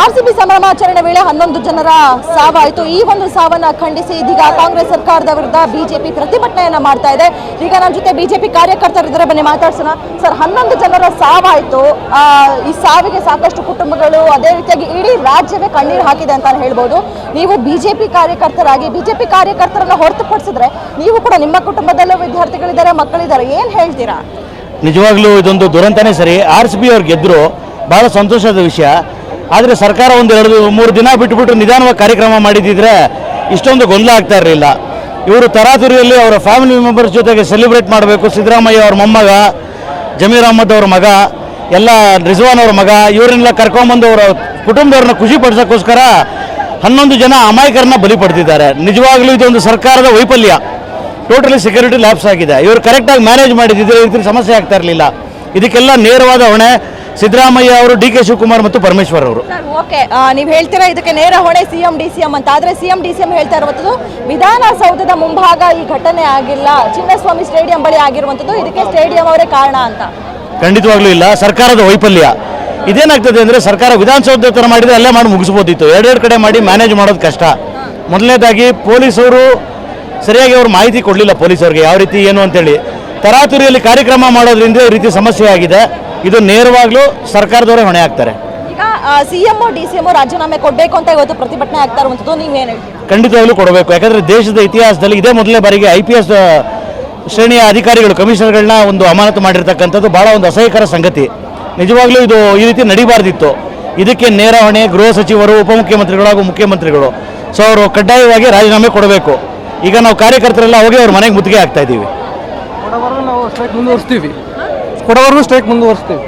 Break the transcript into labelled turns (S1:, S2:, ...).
S1: R C B ಸಂಭ್ರಮಾಚರಣೆ ವೇಳೆ ಹನ್ನೊಂದು ಜನರ ಸಾವಾಯಿತು. ಈ ಒಂದು ಸಾವನ್ನ ಖಂಡಿಸಿ ಇದೀಗ ಕಾಂಗ್ರೆಸ್ ಸರ್ಕಾರದ ವಿರುದ್ಧ ಬಿಜೆಪಿ ಪ್ರತಿಭಟನೆಯನ್ನ ಮಾಡ್ತಾ ಇದೆ. ಈಗ ನನ್ನ ಜೊತೆ ಬಿಜೆಪಿ ಕಾರ್ಯಕರ್ತರಿದ್ದಾರೆ ಬನ್ನಿ, ಮಾತಾಡ್ಸೋಣ. ಸರ್, ಹನ್ನೊಂದು ಜನರ ಸಾವಾಯಿತು. ಈ ಸಾವಿಗೆ ಸಾಕಷ್ಟು ಕುಟುಂಬಗಳು ಅದೇ ರೀತಿಯಾಗಿ ಇಡೀ ರಾಜ್ಯವೇ ಕಣ್ಣೀರು ಹಾಕಿದೆ ಅಂತ ಹೇಳ್ಬೋದು. ನೀವು ಬಿಜೆಪಿ ಕಾರ್ಯಕರ್ತರಾಗಿ, ಬಿಜೆಪಿ ಕಾರ್ಯಕರ್ತರನ್ನ ಹೊರತುಪಡಿಸಿದ್ರೆ ನೀವು ಕೂಡ ನಿಮ್ಮ ಕುಟುಂಬದಲ್ಲೂ ವಿದ್ಯಾರ್ಥಿಗಳಿದ್ದಾರೆ, ಮಕ್ಕಳಿದ್ದಾರೆ. ಏನ್ ಹೇಳ್ತೀರಾ?
S2: ನಿಜವಾಗ್ಲೂ ಇದೊಂದು ದುರಂತನೇ ಸರಿ. ಆರ್ ಸಿ ಬಿ ಅವ್ರು ಗೆದ್ದರು ಭಾಳ ಸಂತೋಷದ ವಿಷಯ. ಆದರೆ ಸರ್ಕಾರ ಒಂದು ಎರಡು ಮೂರು ದಿನ ಬಿಟ್ಟುಬಿಟ್ಟು ನಿಧಾನವಾಗಿ ಕಾರ್ಯಕ್ರಮ ಮಾಡಿದ್ದಿದ್ರೆ ಇಷ್ಟೊಂದು ಗೊಂದಲ ಆಗ್ತಾ ಇರಲಿಲ್ಲ. ಇವರು ತರಾತುರಿಯಲ್ಲಿ ಅವರ ಫ್ಯಾಮಿಲಿ ಮೆಂಬರ್ಸ್ ಜೊತೆಗೆ ಸೆಲೆಬ್ರೇಟ್ ಮಾಡಬೇಕು. ಸಿದ್ದರಾಮಯ್ಯ ಅವ್ರ ಮೊಮ್ಮಗ, ಜಮೀರ್ ಅಹಮದ್ ಅವ್ರ ಮಗ, ಎಲ್ಲ ರಿಜ್ವಾನ್ ಅವ್ರ ಮಗ, ಇವರನ್ನೆಲ್ಲ ಕರ್ಕೊಂಬಂದು ಅವರ ಕುಟುಂಬದವ್ರನ್ನ ಖುಷಿ ಪಡಿಸೋಕ್ಕೋಸ್ಕರ ಹನ್ನೊಂದು ಜನ ಅಮಾಯಕರನ್ನ ಬಲಿ ಪಡೆದಿದ್ದಾರೆ ನಿಜವಾಗ್ಲೂ ಇದೊಂದು ಸರ್ಕಾರದ ವೈಫಲ್ಯ. ಟೋಟಲಿ ಸೆಕ್ಯೂರಿಟಿ ಲ್ಯಾಬ್ಸ್ ಆಗಿದೆ. ಇವರು ಕರೆಕ್ಟಾಗಿ ಮ್ಯಾನೇಜ್ ಮಾಡಿದ್ದಿದ್ರೆ ಈ ಸಮಸ್ಯೆ ಆಗ್ತಾ ಇರಲಿಲ್ಲ. ಇದಕ್ಕೆಲ್ಲ ನೇರವಾದ ಹೊಣೆ. ಸಿದ್ದರಾಮಯ್ಯ ಅವರು ಡಿ ಕೆ ಶಿವಕುಮಾರ್ ಮತ್ತು ಪರಮೇಶ್ವರ್ ಅವರು.
S1: ಓಕೆ. ನೀವು ಹೇಳ್ತೀರಾ ಇದಕ್ಕೆ ನೇರ ಹೊಣೆ ಸಿಎಂ ಡಿ ಸಿ ಎಂ ಅಂತ? ಆದರೆ ಸಿಎಂ ಡಿ ಸಿ ಎಂ ಹೇಳ್ತಾ ಇರುವಂತದ್ದು ವಿಧಾನಸೌಧದ ಮುಂಭಾಗ ಈ ಘಟನೆ ಆಗಿಲ್ಲ. ಚಿನ್ನಸ್ವಾಮಿ ಸ್ಟೇಡಿಯಂ ಬಳಿ ಆಗಿರುವಂತದ್ದು ಇದಕ್ಕೆ ಸ್ಟೇಡಿಯಂ ಅವರೇ ಕಾರಣ ಅಂತ.
S2: ಖಂಡಿತವಾಗ್ಲೂ ಇಲ್ಲ. ಸರ್ಕಾರದ ವೈಫಲ್ಯ. ಇದೇನಾಗ್ತದೆ ಅಂದರೆ ಸರ್ಕಾರ ವಿಧಾನಸೌಧ ಥರ ಮಾಡಿದರೆ ಅಲ್ಲೇ ಮಾಡಿ ಮುಗಿಸ್ಬೋದಿತ್ತು. ಎರಡೆರಡು ಕಡೆ ಮಾಡಿ ಮ್ಯಾನೇಜ್ ಮಾಡೋದು ಕಷ್ಟ. ಮೊದಲನೇದಾಗಿ ಪೊಲೀಸವರು ಸರಿಯಾಗಿ ಅವರು ಮಾಹಿತಿ ಕೊಡಲಿಲ್ಲ ಪೊಲೀಸರಿಗೆ ಯಾವ ರೀತಿ ಏನು ಅಂತೇಳಿ. ತರಾತುರಿಯಲ್ಲಿ ಕಾರ್ಯಕ್ರಮ ಮಾಡೋದ್ರಿಂದ ಈ ರೀತಿ ಸಮಸ್ಯೆ ಆಗಿದೆ. ಇದು ನೇರವಾಗ್ಲೂ ಸರ್ಕಾರದವರೇ ಹೊಣೆ ಆಗ್ತಾರೆ.
S1: ಈಗ ಸಿಎಂ ಡಿ ಸಿ ಎಂ ರಾಜೀನಾಮೆ ಕೊಡಬೇಕು ಅಂತ ಇವತ್ತು ಪ್ರತಿಭಟನೆ ಆಗ್ತಾ ಇರುವಂತದ್ದು ನೀವೇನು ಹೇಳ್ತೀರಾ?
S2: ಖಂಡಿತವಾಗ್ಲೂ ಕೊಡಬೇಕು. ಯಾಕಂದರೆ ದೇಶದ ಇತಿಹಾಸದಲ್ಲಿ ಇದೇ ಮೊದಲನೇ ಬಾರಿಗೆ ಐ ಪಿ ಎಸ್ ಶ್ರೇಣಿಯ ಅಧಿಕಾರಿಗಳು ಕಮಿಷನರ್ಗಳನ್ನ ಒಂದು ಅಮಾನತು ಮಾಡಿರ್ತಕ್ಕಂಥದ್ದು ಭಾಳ ಒಂದು ಅಸಹ್ಯಕರ ಸಂಗತಿ. ನಿಜವಾಗ್ಲೂ ಇದು ಈ ರೀತಿ ನಡಿಬಾರ್ದಿತ್ತು. ಇದಕ್ಕೆ ನೇರ ಹೊಣೆ ಗೃಹ ಸಚಿವರು ಉಪಮುಖ್ಯಮಂತ್ರಿಗಳು ಹಾಗೂ ಮುಖ್ಯಮಂತ್ರಿಗಳು. ಸೊ ಅವರು ಕಡ್ಡಾಯವಾಗಿ ರಾಜೀನಾಮೆ ಕೊಡಬೇಕು. ಈಗ ನಾವು ಕಾರ್ಯಕರ್ತರೆಲ್ಲ ಹೋಗಿ ಅವ್ರ ಮನೆಗೆ ಮುತ್ತಿಗೆ ಆಗ್ತಾ ಇದ್ದೀವಿ.
S3: ನಾವು ಸ್ಟ್ರೈಕ್ ಮುಂದುವರಿಸ್ತೀವಿ. ಕೊಡವರೆಗೂ ಸ್ಟ್ರೈಕ್ ಮುಂದುವರಿಸ್ತೀವಿ.